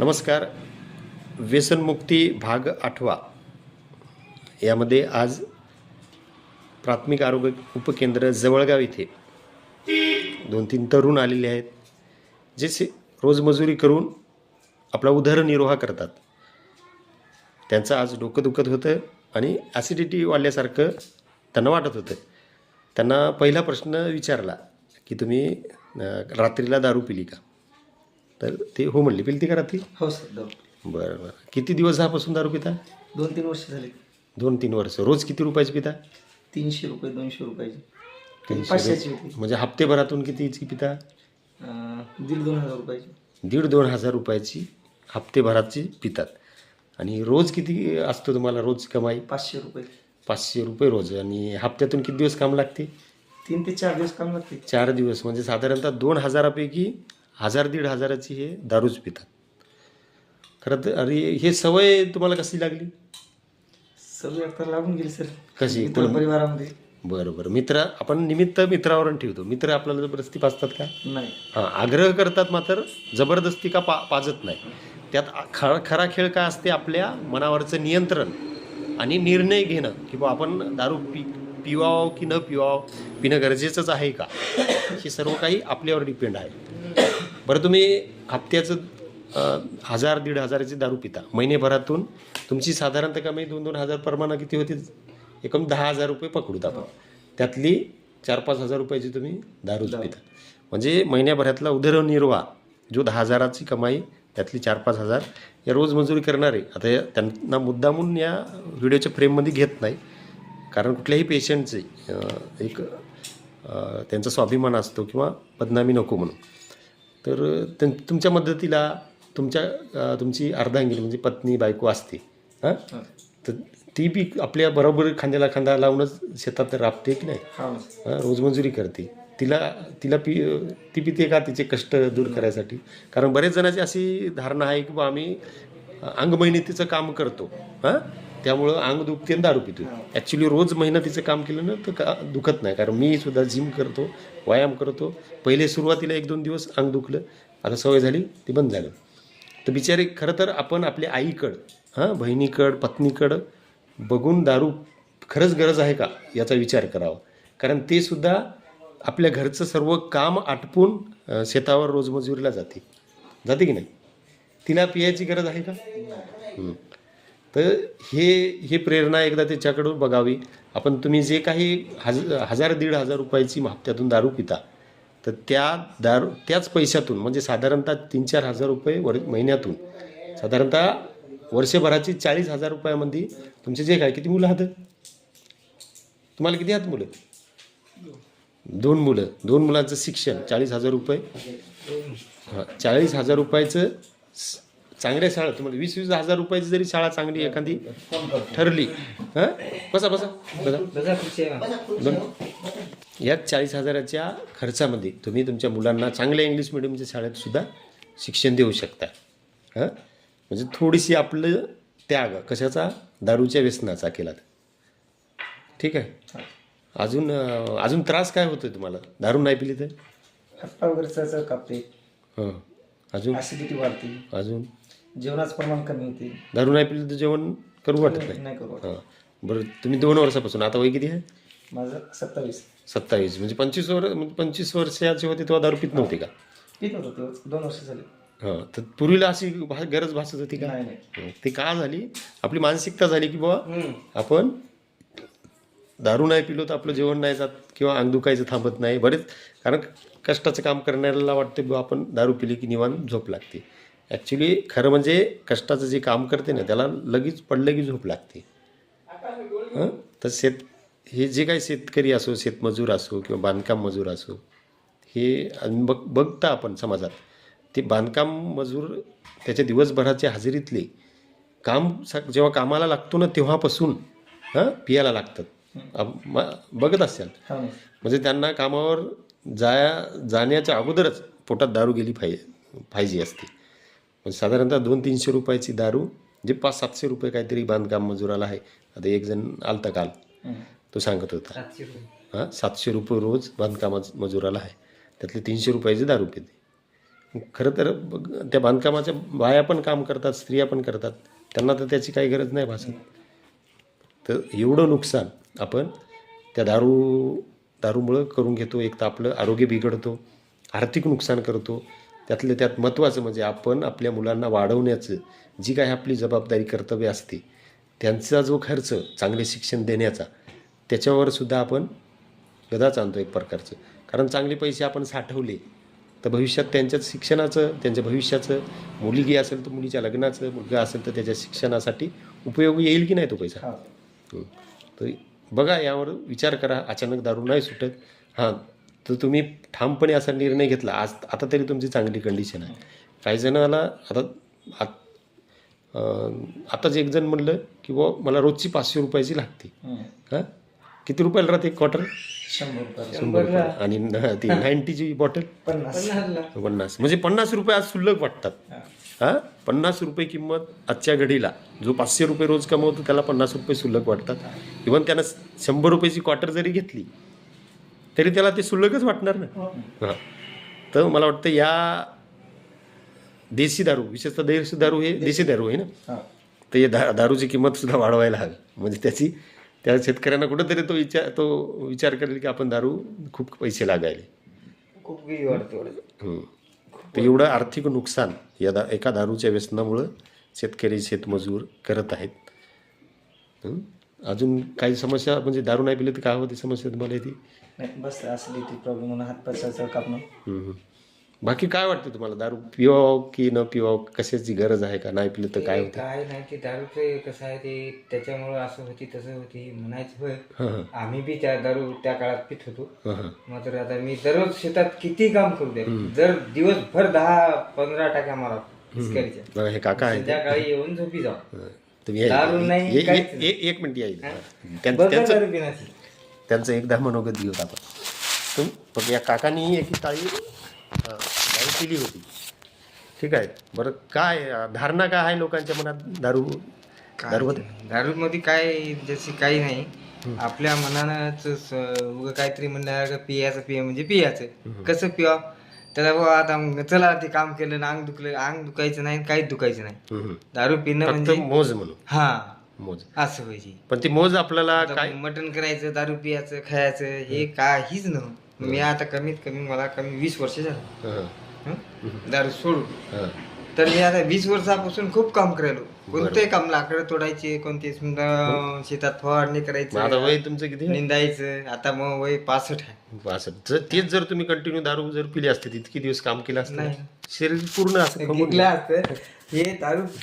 नमस्कार. व्यसनमुक्ती भाग आठवा. यामध्ये आज प्राथमिक आरोग्य उपकेंद्र जवळगाव इथे दोन तीन तरुण आलेले आहेत जे से रोजमजुरी करून आपला उदरनिर्वाह करतात. त्यांचं आज डोकं दुखत होतं आणि ॲसिडिटी वाढल्यासारखं त्यांना वाटत होतं. त्यांना पहिला प्रश्न विचारला की तुम्ही रात्रीला दारू पिली का? तर ते हो म्हणली पिलती का रात्री हो सर दो बरं बरं. किती दिवस झापासून दारू पिता? दोन तीन वर्ष झाले. दोन तीन वर्ष. रोज किती रुपयाची पिता? तीनशे रुपये दोनशे रुपयाची. पाचशेची होती. म्हणजे हप्तेभरातून कितीची पिता? अं, दीड दोन हजार रुपयाची. दीड दोन हजार रुपयाची हप्तेभराची पितात. आणि रोज किती असतो तुम्हाला रोज कमाई? पाचशे रुपये. पाचशे रुपये रोज. आणि हप्त्यातून किती दिवस काम लागते? तीन ते चार दिवस काम लागते. चार दिवस. म्हणजे साधारणतः दोन हजारापैकी हजार दीड हजाराची हे दारूच पितात. खरं तर अरे हे सवय तुम्हाला कशी लागली? सगळे आता लागून गेले सर. कशी? मित्र परिवारामध्ये. बरं बरं. मित्र आपण निमित्त मित्रावरून ठेवतो. मित्र आपल्याला जबरदस्ती पाजतात का? नाही. हां आग्रह करतात मात्र जबरदस्ती का पा पाजत नाही. त्यात आ- ख खरा खेळ काय असते? आपल्या मनावरचं नियंत्रण आणि निर्णय घेणं. की बा आपण दारू पी पिवावं की न पिवावं पिणं गरजेचंच आहे का? हे सर्व काही आपल्यावर डिपेंड आहे. बरं तुम्ही हप्त्याचं हजार दीड हजाराची दारू पिता. महिनेभरातून तुमची साधारणतः कमाई दोन दोन हजार प्रमाणे किती होती? एकूण दहा हजार रुपये पकडूत आपण. त्यातली चार पाच हजार रुपयाची तुम्ही दारूच पिता. म्हणजे महिन्याभरातला उदरनिर्वाह जो दहा हजाराची कमाई त्यातली चार पाच हजार या रोज मजुरी करणारे. आता या- त्यांना मुद्दामून या व्हिडिओच्या फ्रेममध्ये घेत नाही. कारण कुठल्याही पेशंटचे एक त्यांचा स्वाभिमान असतो किंवा बदनामी नको म्हणून. तर त्यां तुमच्या मदतीला तुमच्या तुमची अर्धांगिनी म्हणजे पत्नी बायको असते. हां. तर ती बी आपल्या बरोबर खांद्याला खांदा लावूनच शेतात राबते की नाही? रोजमजुरी करते. तिला तिला पी ती पिते का तिचे कष्ट दूर करायसाठी? कारण बरेच जणांची अशी धारणा आहे की बा आम्ही अंग मेहनतीचं काम करतो. हां? त्यामुळं अंग दुखते आणि दारू पितो ॲक्च्युली रोज मेहनतीचं काम केलं ना तर का दुखत नाही. कारण मी सुद्धा जिम करतो व्यायाम करतो. पहिले सुरुवातीला एक दोन दिवस अंग दुखलं आता सवय झाली ती बंद झालं. तर बिचारे खरं तर आपण आपल्या आईकडं हां बहिणीकडं पत्नीकडं बघून दारू खरंच गरज आहे का? याचा विचार करावा. कारण ते सुद्धा आपल्या घरचं सर्व काम आटपून शेतावर रोजमजुरीला जाते. जाते की नाही? तिला पियाची गरज आहे का? तर हे हे प्रेरणा एकदा त्याच्याकडून बघावी. आपण तुम्ही जे काही हज हजार दीड हजार रुपयाची हप्त्यातून दारू पिता तर त्या दारू त्याच पैशातून म्हणजे साधारणतः तीन चार हजार रुपये वर महिन्यातून साधारणतः वर्षभराची चाळीस हजार रुपयामध्ये तुमचे जे काय किती मुलं आहात? तुम्हाला किती आहात मुलं? दोन मुलं दोन मुलांचं शिक्षण चाळीस हजार रुपये. हां चाळीस हजार रुपयाचं स- चांगल्या शाळा तुम्हाला वीस वीस हजार रुपयाची जरी शाळा चांगली एखादी ठरली हां? बसा बसा बसा. दोन. या चाळीस हजाराच्या खर्चामध्ये तुम्ही तुमच्या मुलांना चांगल्या इंग्लिश मिडियमच्या शाळेत सुद्धा शिक्षण देऊ शकता. हां? म्हणजे थोडीशी आपलं त्याग कशाचा? दारूच्या व्यसनाचा केला ठीक आहे? अजून अजून त्रास काय होतो तुम्हाला? दारू नाही पिली तर? वगैरे कापते. हां. अजून? वाढते. अजून? जेवणाचं प्रमाण कमी होते. दारू नाही पिली तर जेवण करू वाटत नाही नाही. करू वाटत. हां. बरं तुम्ही दोन वर्षापासून आता वय किती आहे? माझं सत्तावीस. सत्तावीस म्हणजे पंचवीस वर्ष म्हणजे पंचवीस वर्षाचे होते तेव्हा दारू पित नव्हते का? पित होतो दोन वर्ष झाले. हां तर पूर्वीला अशी भा- गरज भासत होती का? नाही नाही. हं, ते का झाली? आपली मानसिकता झाली की बाबा हम्म. आपण दारू नाही पिलो तर आपलं जेवण नाही जात किंवा अंग दुखायचं थांबत नाही. बरेच कारण कष्टाचं काम करणाऱ्याला वाटते बुवा आपण दारू पिली की निवांत झोप लागते. ॲक्च्युली खरं म्हणजे कष्टाचं जे काम करते ना त्याला लगेच पडलं की झोप लागते हं? तर शेत हे जे काही शेतकरी असो शेतमजूर असो किंवा बांधकाम मजूर असो हे बघ बघता आपण समाजात ते बांधकाम मजूर त्याच्या दिवसभराच्या हजेरीतले काम जेव्हा कामाला लागतो ना तेव्हापासून हां पियाला लागतात बघत असाल हा. म्हणजे त्यांना कामावर जाया जाण्याच्या अगोदरच पोटात दारू गेली पाहिजे पाहिजे असते म्हणजे साधारणतः दोन तीनशे रुपयाची दारू जे पाच सातशे रुपये काहीतरी बांधकाम मजुराला आहे. आता एक जण आलता काल. तो सांगत होता. हां सातशे रुपये रोज बांधकाम मजुराला आहे. त्यातले तीनशे रुपयाची दारू पिते. खरं तर त्या बांधकामाच्या बाया पण काम करतात स्त्रिया पण करतात. त्यांना तर त्याची काही गरज नाही भासत. तर एवढं नुकसान आपण त्या दारू दारूमुळं करून घेतो. एक तर आपलं आरोग्य बिघडतो आर्थिक नुकसान करतो. त्यातल्या त्यात महत्त्वाचं म्हणजे आपण आपल्या मुलांना वाढवण्याचं जी काही आपली जबाबदारी कर्तव्य असते त्यांचा जो खर्च चांगले शिक्षण देण्याचा त्याच्यावर सुद्धा आपण गदाच आणतो एक प्रकारचं. कारण चांगले पैसे आपण साठवले तर भविष्यात त्यांच्या शिक्षणाचं त्यांच्या भविष्याचं मुलगी असेल तर मुलीच्या लग्नाचं मुलगा असेल तर त्याच्या शिक्षणासाठी उपयोगी येईल की नाही तो पैसा. तर बघा यावर विचार करा अचानक दारू नाही सुटत. हां तर तुम्ही ठामपणे असा निर्णय घेतला. आज आता तरी तुमची चांगली कंडिशन आहे. काही जणाला आता आताच एक जण म्हणलं की बुवा मला रोजची पाचशे रुपयाची लागते. हां? किती रुपयाला राहते एक क्वार्टर शंभर रुपये आणि न- ती नाईन्टीची बॉटल पन्नास. पन्नास. म्हणजे पन्नास रुपये आज शुल्लक वाटतात. हा. हा? पन्नास रुपये किंमत आजच्या घडीला. जो पाचशे रुपये रोज कमवतो त्याला पन्नास रुपये शुल्लक वाटतात. इव्हन त्यानं शंभर रुपयाची क्वार्टर जरी घेतली तरी त्याला ते शुल्लकच वाटणार ना. हां. तर मला वाटतं या देशी दारू विशेषतः देशी दारू हे देशी दारू आहे ना. तर हे दा दारूची किंमत सुद्धा वाढवायला हवी. म्हणजे त्याची त्या शेतकऱ्यांना कुठंतरी तो विचार तो विचार करेल की आपण दारू खूप पैसे लागायले. खूप वाढते. तर एवढं आर्थिक नुकसान या दा एका दारूच्या व्यसनामुळं शेतकरी शेतमजूर करत आहेत? अजून काही समस्या म्हणजे दारू नाही पिली तर काय होती समस्या तुम्हाला येते नाही बस ॲसिडिटी प्रॉब्लेम म्हणून हात पायचं कापणं. बाकी काय वाटतं तुम्हाला? दारू पिवावं की न पिवावं? कशाची गरज आहे का? नाही पिलं तर काय होतं? काय नाही ते दारूचं कसं आहे ते त्याच्यामुळं असं होती तसं होती म्हणायचं होय. हां हां. आम्ही बी त्या दारू त्या काळात पित होतो. हां हां. मात्र आता मी दररोज शेतात किती काम करू दे. जर दिवसभर दहा पंधरा टाक्या मारा पिचकारीच्या हे काका आहेत. संध्याकाळी येऊन झोपी जाऊ. तुम्ही या दारू इथे. नाही, ये- काहीच ये- ये- एक मिनिट या इथे. त्यां- बघा त्यांचं एकदा मनोगत घेऊत आपण. तुम बघ या काकानी एक ताळी अं, दारू पिली होती. ठीक आहे. बरं काय अं, धारणा काय आहे लोकांच्या मनात दारू दारू दारू मध्ये काय जशी काही नाही. आपल्या उगं काहीतरी म्हणणार पियाचं पिया म्हणजे पियाचं. कसं पिवा? त्याला बुवा आता चला ते काम केलं ना अंग दुखलं. अंग दुखायचं नाही काहीच दुखायचं नाही. हम्म. दारू पिणं फक्त म्हणजे मोज म्हणून. हा. मोज. असं पाहिजे. पण ती मोज आपल्याला आता काय मटण करायचं दारू पियाचं खायचं हे काहीच नव्हतं. मी आता कमीत कमी मला कमी वीस वर्ष झालं. हं, हं? दारू सोडून. हं. तर मी आता वीस वर्षापासून खूप काम करायलो कोणते काम लाकडं तोडायचे कोणते समजा शेतात फवारणी आता करायचं वय तुमचं किती आहे? निंदायचं. आता मग वय पासष्ट आहे. असं जर तेच जर तुम्ही कंटिन्यू दारू जर पिली असते इतके दिवस काम केलं असतं नाही. शरीर पूर्ण असं खमून असतं. हे दारू